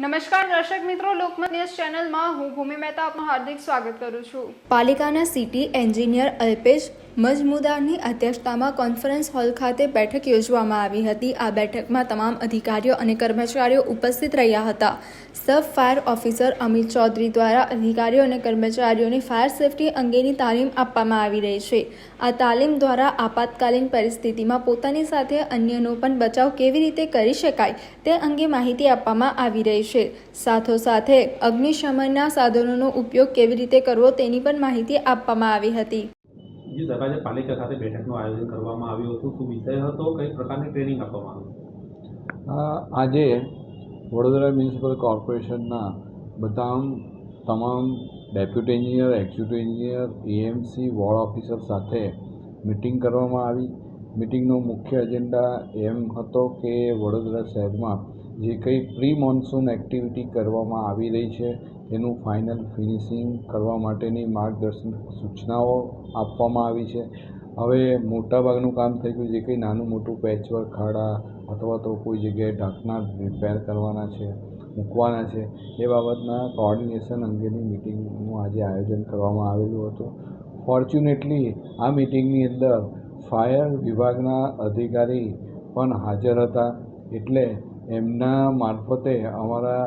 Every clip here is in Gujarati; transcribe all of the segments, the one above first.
નમસ્કાર દર્શક મિત્રો, લોકમત ન્યૂઝ ચેનલમાં હું ભૂમિ મહેતા આપનું હાર્દિક સ્વાગત કરું છું. પાલિકાના સિટી એન્જિનિયર અલ્પેશ મજમુદારની અધ્યક્ષતામાં કોન્ફરન્સ હોલ ખાતે બેઠક યોજવામાં આવી હતી. આ બેઠકમાં તમામ અધિકારીઓ અને કર્મચારીઓ ઉપસ્થિત રહ્યા હતા. Sub fire officer Amit Chaudhary દ્વારા અધિકારીઓ અને કર્મચારીઓને ફાયર સેફટી અંગેની તાલીમ આપવામાં આવી રહી છે. આ તાલીમ દ્વારા આપાતકાલીન પરિસ્થિતિમાં પોતાની સાથે અન્યનો પણ બચાવ કેવી રીતે કરી શકાય તે અંગે માહિતી આપવામાં આવી રહી છે. સાથોસાથે અગ્નિશમનના સાધનોનો ઉપયોગ કેવી રીતે કરવો તેની પણ માહિતી આપવામાં આવી હતી. જે દરવાજે પાલિકા સાથે બેઠકનું આયોજન કરવામાં આવ્યું હતું. શું વિષય હતો? કઈ પ્રકારની ટ્રેનિંગ આપવામાં આવી? આજે વડોદરા મ્યુનિસિપલ કોર્પોરેશનના બધા તમામ deputy engineer, executive engineer, AMC, ward officer સાથે મિટિંગ કરવામાં આવી. મિટિંગનો મુખ્ય એજન્ડા એમ હતો કે વડોદરા શહેરમાં જે કંઈ પ્રી મોન્સૂન એક્ટિવિટી કરવામાં આવી રહી છે તેનું ફાઇનલ ફિનિશિંગ કરવા માટેની માર્ગદર્શન સૂચનાઓ આપવામાં આવી છે. હવે મોટાભાગનું કામ થઈ ગયું જે કંઈ નાનું મોટું પેચવર્ક ખાડા અથવા તો કોઈ જગ્યાએ ઢાંકના રિપેર કરવાના છે, મૂકવાના છે, એ બાબતના કોઓર્ડિનેશન અંગેની મિટિંગનું આજે આયોજન કરવામાં આવેલું હતું. ફોર્ચ્યુનેટલી આ મિટિંગની અંદર ફાયર વિભાગના અધિકારી પણ હાજર હતા એટલે એમના મારફતે અમારા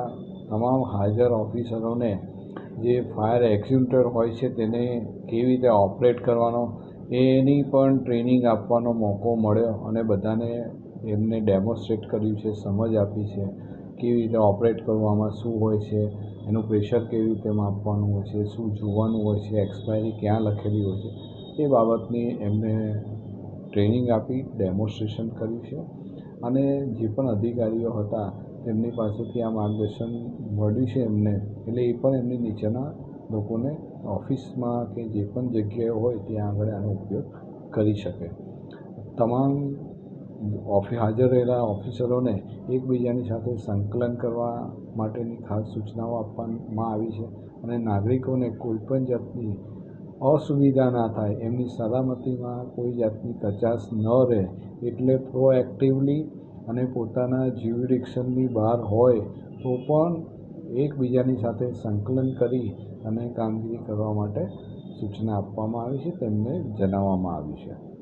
તમામ હાજર ઓફિસરોને જે ફાયર એક્ઝિક્યુટર હોય છે તેને કેવી રીતે ઓપરેટ કરવાનો, એની પણ ટ્રેનિંગ આપવાનો મોકો મળ્યો અને બધાને એમને ડેમોન્સ્ટ્રેટ કર્યું છે, સમજ આપી છે કેવી રીતે ઓપરેટ કરવામાં, શું હોય છે, એનું પ્રેશર કેવી રીતે માપવાનું હોય છે, શું જોવાનું હોય છે, એક્સપાયરી ક્યાં લખેલી હોય છે, એ બાબતની એમને ટ્રેનિંગ આપી, ડેમોન્સ્ટ્રેશન કર્યું છે. અને જે પણ અધિકારીઓ હતા તેમની પાસેથી આ માર્ગદર્શન મળ્યું છે એમને. એટલે એ પણ એમની નીચેના લોકોને ઓફિસમાં કે જે પણ જગ્યાએ હોય, ત્યાં આગળ આનો ઉપયોગ કરી શકે. તમામ ઓફિસ હાજર રહેલા ઓફિસરોને એકબીજાની સાથે સંકલન કરવા માટેની ખાસ સૂચનાઓ આપવામાં આવી છે. અને નાગરિકોને કોઈપણ જાતની અસુવિધા ના થાય. એમની સલામતીમાં કોઈ જાતની કચાશ ન રહે. એટલે પ્રોએક્ટિવલી અને પોતાના જ્યુરિડિક્શનની બહાર હોય તો પણ એકબીજાની સાથે સંકલન કરી અને કામગીરી કરવા માટે સૂચના આપવામાં આવી છે, તેમને જણાવવામાં આવી છે.